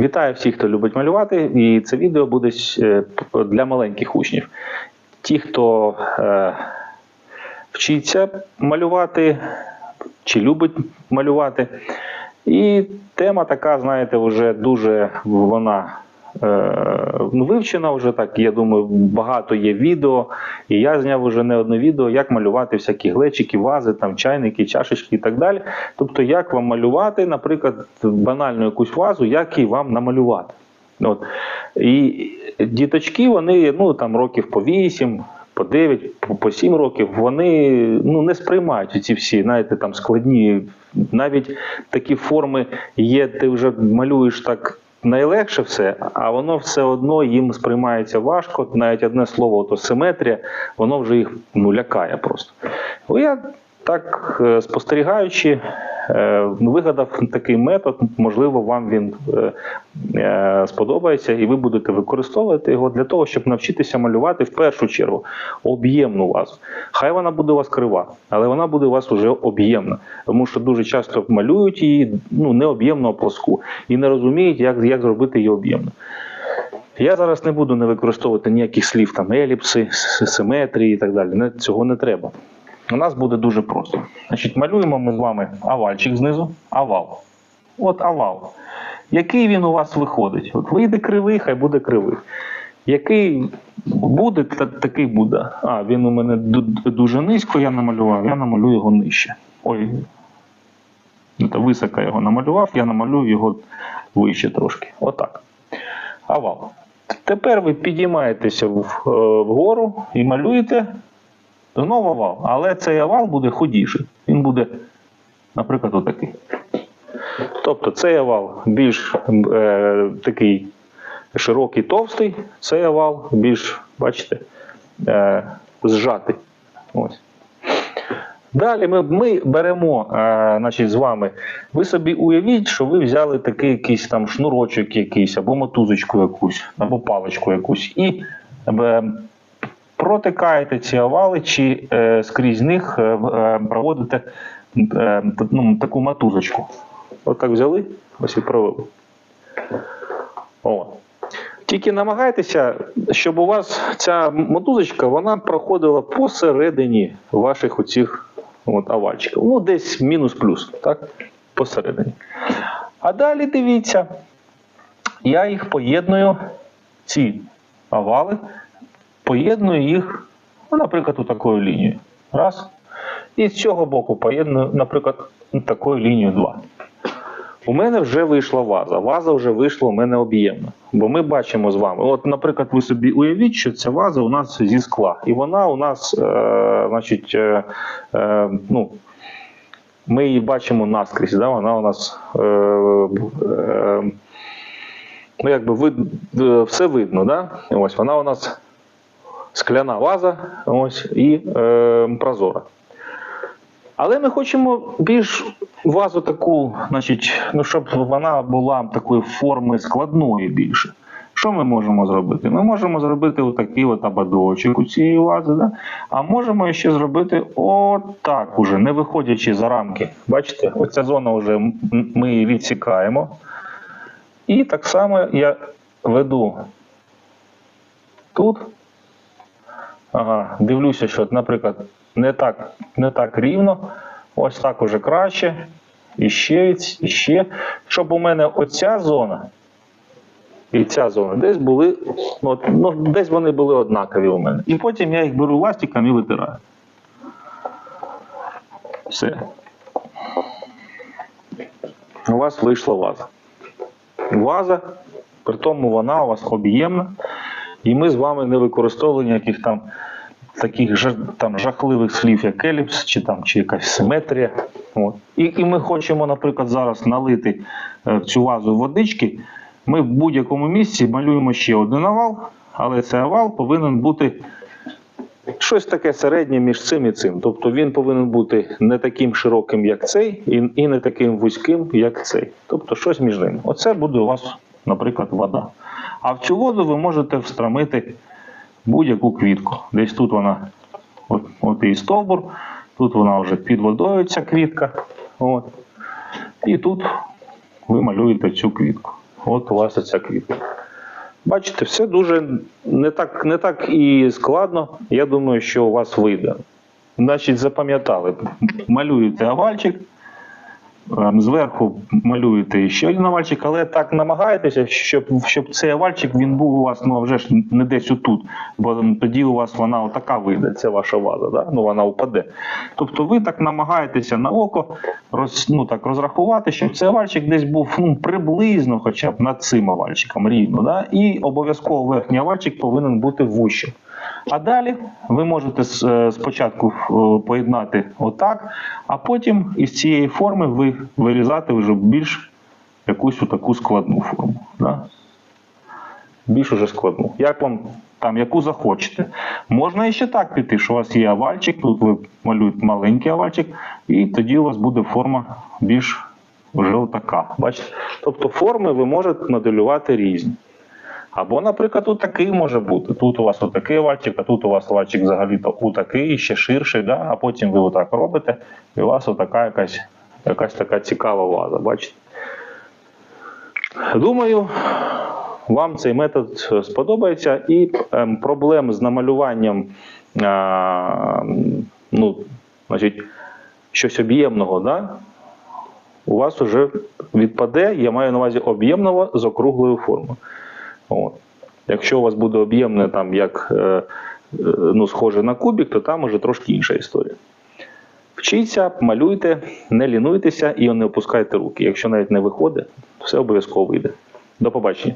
Вітаю всіх, хто любить малювати, і це відео буде е, для маленьких учнів. Ті, хто е, вчиться малювати чи любить малювати. І тема така, знаєте, вже дуже вона ну, вивчена вже так. Я думаю, багато є відео. І я зняв вже не одне відео, як малювати всякі глечики, вази, там, чайники, чашечки і так далі. Тобто, як вам малювати, наприклад, банальну якусь вазу, як її вам намалювати. От. І діточки, вони ну, там, років по 8, по 9, по- по 7 років, вони ну, не сприймають ці всі, знаєте, там складні. Навіть такі форми є, ти вже малюєш так найлегше все, а воно все одно їм сприймається важко. Навіть одне слово, то симетрія, воно вже їх ну, лякає просто. Я так е, спостерігаючи, вигадав такий метод. Можливо, вам він е, е, сподобається, і ви будете використовувати його для того, щоб навчитися малювати в першу чергу об'ємну вазу. Хай вона буде у вас крива, але вона буде у вас уже об'ємна, тому що дуже часто малюють її ну, не об'ємну, а плоску і не розуміють, як, як зробити її об'ємну. Я зараз не буду не використовувати ніяких слів там еліпси, симетрії і так далі. Цього не треба. У нас буде дуже просто. Значить, малюємо ми з вами овальчик знизу, овал. От овал. Який він у вас виходить? От вийде кривий, хай буде кривий. Який буде, такий буде. А, він у мене дуже низько, я намалював, я намалюю його нижче. Ой, високо його намалював, я намалюю його вище трошки. Отак. Овал. Тепер ви підіймаєтеся е, вгору і малюєте знову овал. Але цей овал буде худіший. Він буде, наприклад, отакий. Тобто цей овал більш е, такий широкий, товстий, цей овал більш, бачите, е, зжатий. Ось. Далі ми, ми беремо е, значить, з вами. Ви собі уявіть, що ви взяли такий якийсь там шнурочок якийсь, або мотузочку якусь, або паличку якусь, і е, протикаєте ці овали, чи е, скрізь них е, е, проводите е, ну, таку мотузочку. От так взяли, ось і провели. О. Тільки намагайтеся, щоб у вас ця мотузочка вона проходила посередині ваших оцих от, овальчиків. Ну, десь мінус-плюс, так? Посередині. А далі дивіться, я їх поєдную, ці овали, поєдную їх, ну, наприклад, у такою лінією. Раз. І з цього боку поєдную, наприклад, такою лінією 2. У мене вже вийшла ваза. Ваза вже вийшла у мене об'ємна. Бо ми бачимо з вами. От, наприклад, ви собі уявіть, що ця ваза у нас зі скла. І вона у нас, е, значить, е, е, ну, ми її бачимо наскрізь. Да? Вона у нас е, е, ну, якби вид, е, все видно. Да? Ось вона у нас скляна ваза ось, і е, прозора. Але ми хочемо більш вазу таку, значить, ну щоб вона була такої форми складної більше. Що ми можемо зробити? Ми можемо зробити отакий от ободочок у цієї вази, да? а можемо ще зробити отак, уже, не виходячи за рамки. Бачите, оця зона вже ми її відсікаємо. І так само я веду тут. Ага, дивлюся, що, наприклад, не так, не так рівно. Ось так уже краще. І ще, і ще. Щоб у мене оця зона і ця зона десь були, от, ну, десь вони були однакові у мене. І потім я їх беру ластиком і витираю. Все. У вас вийшла ваза. Ваза, при тому вона у вас об'ємна. І ми з вами не використовували ніяких там таких там жахливих слів, як еліпс, чи там чи якась симетрія. От. І, і ми хочемо, наприклад, зараз налити е, в цю вазу водички. Ми в будь-якому місці малюємо ще один овал, але цей овал повинен бути щось таке середнє між цим і цим. Тобто він повинен бути не таким широким, як цей, і, і не таким вузьким, як цей. Тобто щось між ними. Оце буде у вас, наприклад, вода. А в цю воду ви можете встромити будь-яку квітку. Десь тут вона, от, от і стовбур, тут вона вже під водою ця квітка. От. І тут ви малюєте цю квітку. От у вас оця квітка. Бачите, все дуже не так, не так і складно. Я думаю, що у вас вийде. Значить, запам'ятали, малюєте овальчик, зверху малюєте ще один овальчик, але так намагаєтеся, щоб, щоб цей овальчик він був у вас ну, а вже ж не десь отут, бо тоді у вас вона отака вийде, це ваша ваза, да? ну, вона впаде. Тобто ви так намагаєтеся на око роз, ну, так, розрахувати, щоб цей овальчик десь був ну, приблизно хоча б над цим овальчиком рівно. Да? І обов'язково верхній овальчик повинен бути вущим. А далі ви можете е, спочатку е, поєднати отак, а потім із цієї форми ви вирізати вже більш якусь таку складну форму. Да? Більш уже складну. Як вам там, яку захочете. Можна і ще так піти, що у вас є овальчик, тут ви малюєте маленький овальчик, і тоді у вас буде форма більш вже отака. Бачите? Тобто форми ви можете моделювати різні. Або, наприклад, тут такий може бути. Тут у вас отакий овальчик, а тут у вас овальчик взагалі-то отакий, ще ширший, да? а потім ви отак робите, і у вас отака якась, якась така цікава ваза. Бачите? Думаю, вам цей метод сподобається, і ем, проблем з намалюванням а, ну, значить, щось об'ємного, да? у вас вже відпаде, я маю на увазі об'ємного з округлою формою. От. Якщо у вас буде об'ємне, там, як е, е, ну, схоже на кубік, то там уже трошки інша історія. Вчіться, малюйте, не лінуйтеся і не опускайте руки. Якщо навіть не виходить, все обов'язково вийде. До побачення.